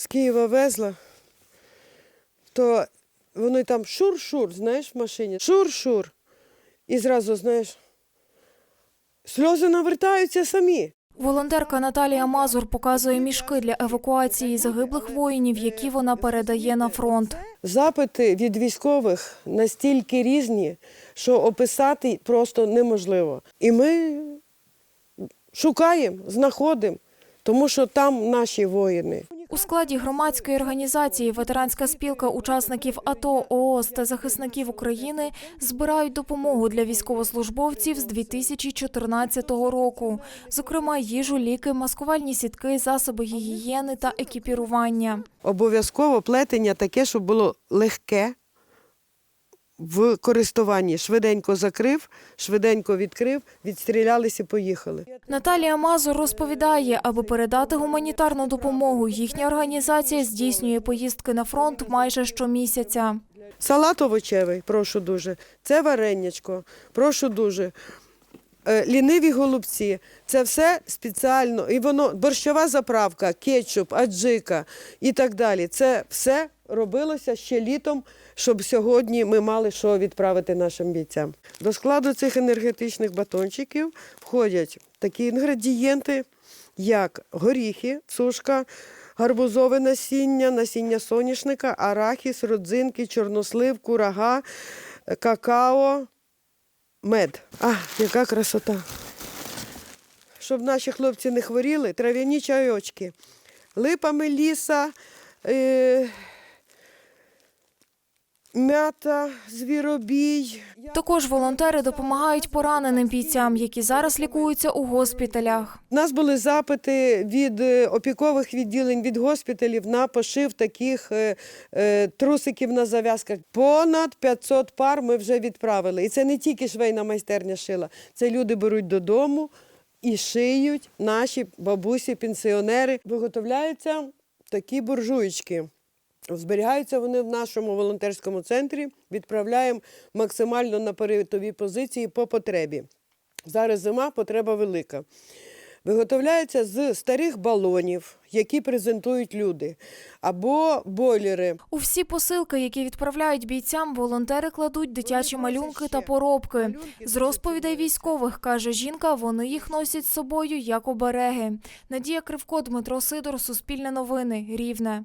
з Києва везла, то вони там шур-шур, знаєш, в машині. Шур-шур. І зразу, знаєш, сльози навертаються самі. Волонтерка Наталія Мазур показує мішки для евакуації загиблих воїнів, які вона передає на фронт. Запити від військових настільки різні, що описати просто неможливо. І ми шукаємо, знаходимо, тому що там наші воїни. У складі громадської організації Ветеранська спілка учасників АТО, ООС та захисників України збирають допомогу для військовослужбовців з 2014 року, зокрема їжу, ліки, маскувальні сітки, засоби гігієни та екіпірування. Обов'язково плетення таке, щоб було легке в користуванні. Швиденько закрив, швиденько відкрив, відстрілялися. поїхали. Наталія Мазур розповідає, аби передати гуманітарну допомогу, їхня організація здійснює поїздки на фронт майже щомісяця. Салат овочевий, прошу дуже. Це варенячко, прошу дуже. Е, Ліниві голубці, це все спеціально. І воно борщова заправка, кетчуп, аджика і так далі. Це все робилося ще літом, щоб сьогодні ми мали що відправити нашим бійцям. До складу цих енергетичних батончиків входять такі інгредієнти, як горіхи, цушка, гарбузове насіння, насіння соняшника, арахіс, родзинки, чорнослив, курага, е, какао, мед. А, яка красота! Щоб наші хлопці не хворіли, трав'яні чайочки, липами ліса. е, м'ята, звіробій. Також волонтери допомагають пораненим бійцям, які зараз лікуються у госпіталях. У нас були запити від е, опікових відділень від госпіталів на пошив таких е, е, трусиків на зав'язках. Понад 500 пар ми вже відправили. І це не тільки швейна майстерня шила, це люди беруть додому і шиють наші бабусі, пенсіонери. Виготовляються такі буржуєчки. Зберігаються вони в нашому волонтерському центрі, відправляємо максимально на передові позиції по потребі. Зараз зима, потреба велика. Виготовляється з старих балонів, які презентують люди, або бойлери. У всі посилки, які відправляють бійцям, волонтери кладуть дитячі малюнки та поробки. З розповідей військових каже жінка, вони їх носять з собою як обереги. Надія Кривко, Дмитро Сидор, Суспільне новини, Рівне.